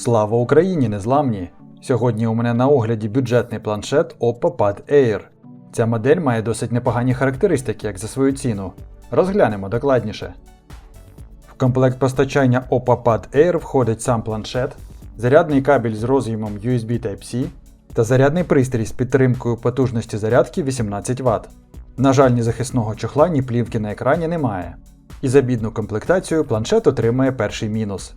Слава Україні, незламні! Сьогодні у мене на огляді бюджетний планшет Oppo Pad Air. Ця модель має досить непогані характеристики, як за свою ціну. Розглянемо докладніше. В комплект постачання Oppo Pad Air входить сам планшет, зарядний кабель з роз'ємом USB Type-C та зарядний пристрій з підтримкою потужності зарядки 18 Вт. На жаль, ні захисного чохла, ні плівки на екрані немає. І за бідну комплектацію планшет отримує перший мінус.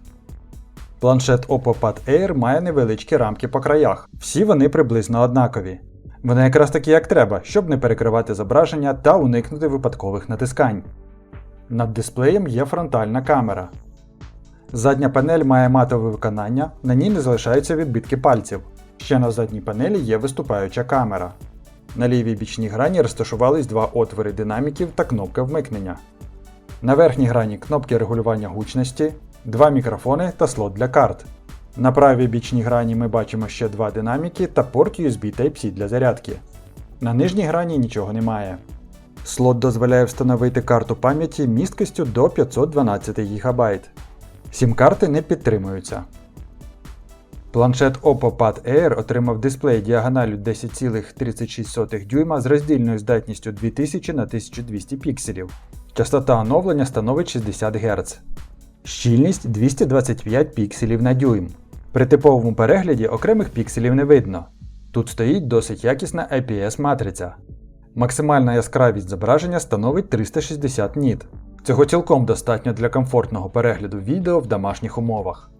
Планшет Oppo Pad Air має невеличкі рамки по краях. Всі вони приблизно однакові. Вони якраз такі як треба, щоб не перекривати зображення та уникнути випадкових натискань. Над дисплеєм є фронтальна камера. Задня панель має матове виконання, на ній не залишаються відбитки пальців. Ще на задній панелі є виступаюча камера. На лівій бічній грані розташувались два отвори динаміків та кнопка вмикнення. На верхній грані кнопки регулювання гучності, два мікрофони та слот для карт. На правій бічній грані ми бачимо ще два динаміки та порт USB Type-C для зарядки. На нижній грані нічого немає. Слот дозволяє встановити карту пам'яті місткістю до 512 ГБ. Сім-карти не підтримуються. Планшет Oppo Pad Air отримав дисплей діагоналю 10,36 дюйма з роздільною здатністю 2000 на 1200 пікселів. Частота оновлення становить 60 Гц. Щільність 225 пікселів на дюйм. При типовому перегляді окремих пікселів не видно. Тут стоїть досить якісна IPS-матриця. Максимальна яскравість зображення становить 360 ніт. Цього цілком достатньо для комфортного перегляду відео в домашніх умовах.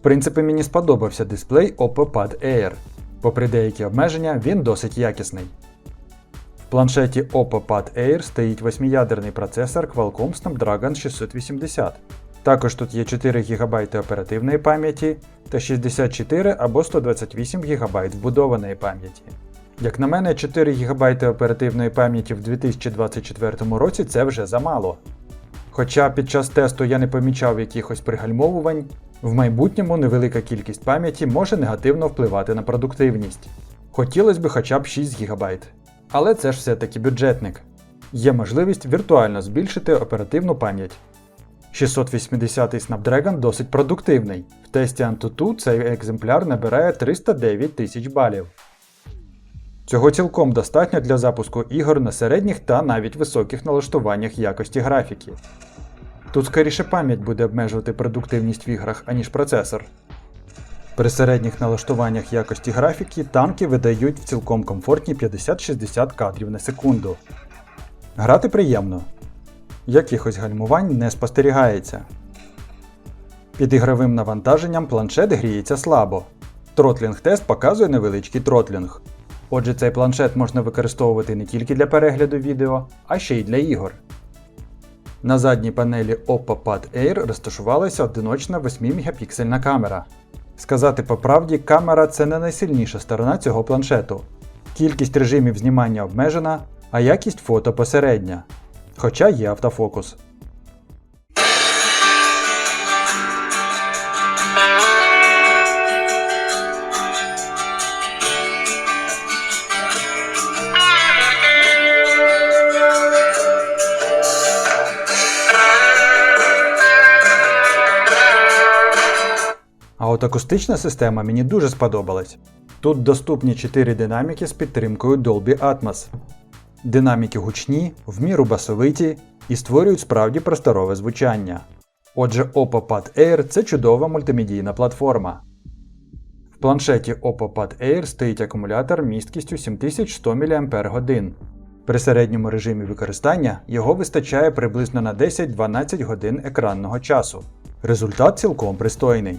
В принципі, мені сподобався дисплей Oppo Pad Air. Попри деякі обмеження, він досить якісний. В планшеті Oppo Pad Air стоїть 8-ядерний процесор Qualcomm Snapdragon 680. Також тут є 4 ГБ оперативної пам'яті та 64 або 128 ГБ вбудованої пам'яті. Як на мене, 4 ГБ оперативної пам'яті в 2024 році це вже замало. Хоча під час тесту я не помічав якихось пригальмовувань, в майбутньому невелика кількість пам'яті може негативно впливати на продуктивність. Хотілося б хоча б 6 ГБ. Але це ж все-таки бюджетник. Є можливість віртуально збільшити оперативну пам'ять. 680 Snapdragon досить продуктивний. В тесті Antutu цей екземпляр набирає 309 тисяч балів. Цього цілком достатньо для запуску ігор на середніх та навіть високих налаштуваннях якості графіки. Тут скоріше пам'ять буде обмежувати продуктивність в іграх, аніж процесор. При середніх налаштуваннях якості графіки танки видають в цілком комфортні 50-60 кадрів на секунду. Грати приємно. Якихось гальмувань не спостерігається. Під ігровим навантаженням планшет гріється слабо. Тротлінг тест показує невеличкий тротлінг. Отже, цей планшет можна використовувати не тільки для перегляду відео, а ще й для ігор. На задній панелі Oppo Pad Air розташувалася одиночна 8-мегапіксельна камера. Сказати по правді, камера це не найсильніша сторона цього планшету. Кількість режимів знімання обмежена, а якість фото посередня. Хоча є автофокус. А от акустична система мені дуже сподобалась. Тут доступні 4 динаміки з підтримкою Dolby Atmos. Динаміки гучні, в міру басовиті і створюють справді просторове звучання. Отже, Oppo Pad Air це чудова мультимедійна платформа. В планшеті Oppo Pad Air стоїть акумулятор місткістю 7100 мАч. При середньому режимі використання його вистачає приблизно на 10-12 годин екранного часу. Результат цілком пристойний.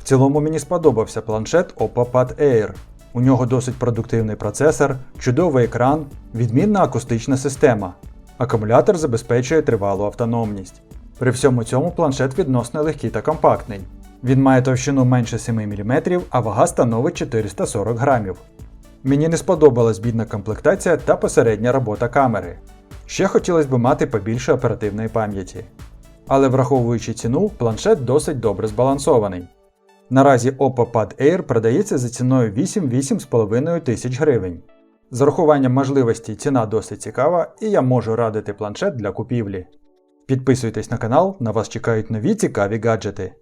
В цілому мені сподобався планшет Oppo Pad Air. У нього досить продуктивний процесор, чудовий екран, відмінна акустична система. Акумулятор забезпечує тривалу автономність. При всьому цьому планшет відносно легкий та компактний. Він має товщину менше 7 мм, а вага становить 440 грамів. Мені не сподобалась бідна комплектація та посередня робота камери. Ще хотілося б мати побільше оперативної пам'яті. Але враховуючи ціну, планшет досить добре збалансований. Наразі Oppo Pad Air продається за ціною 8-8,5 тисяч гривень. З урахуванням можливості ціна досить цікава, і я можу радити планшет для купівлі. Підписуйтесь на канал, на вас чекають нові цікаві гаджети.